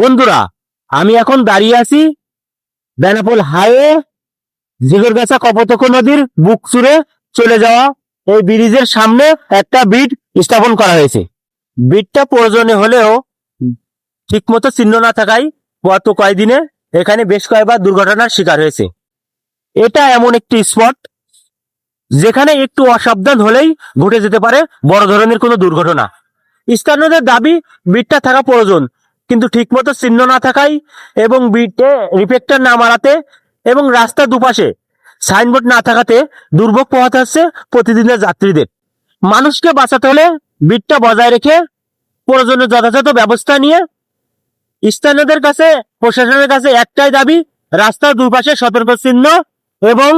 বন্ধুরা, আমি এখন দাঁড়িয়ে আছি বেনাপোল হাইওয়ে, জিগরগাছা কপতক নদীর বুক চুড়ে চলে যাওয়া এই ব্রিজের সামনে একটা বিট স্থাপন করা হয়েছে। বিটটা প্রয়োজনে হলেও ঠিকমতো চিহ্ন না থাকায় গত কয়েকদিনে এখানে বেশ কয়েকবার দুর্ঘটনার শিকার হয়েছে। এটা এমন একটি স্পট যেখানে একটু অসাবধান হলেই ঘটে যেতে পারে বড় ধরনের কোনো দুর্ঘটনা। স্থানীয়দের দাবি, বিটটা থাকা প্রয়োজন। কিন্তু ঠিকমতো চিহ্ন না থাকায় এবং বিটে রিফ্লেক্টর না মারাতে এবং রাস্তার দুপাশে সাইনবোর্ড না থাকাতে দুর্ভোগ পোহাতে হচ্ছে প্রতিদিনের যাত্রীদের। মানুষকে বাঁচাতে হলে বিটটা বজায় রেখে প্রয়োজনীয় যথাযথ ব্যবস্থা নিয়ে স্থানীয়দের কাছে, প্রশাসনের কাছে একটাই দাবি, রাস্তার দুপাশে সতর্ক চিহ্ন এবং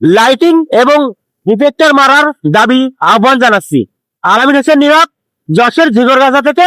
লাইটিং এবং রিফ্লেক্টর মারার দাবি আহ্বান জানাচ্ছি। আলামিন হোসেন নীরব, যশোর ঝিগরগাছা থেকে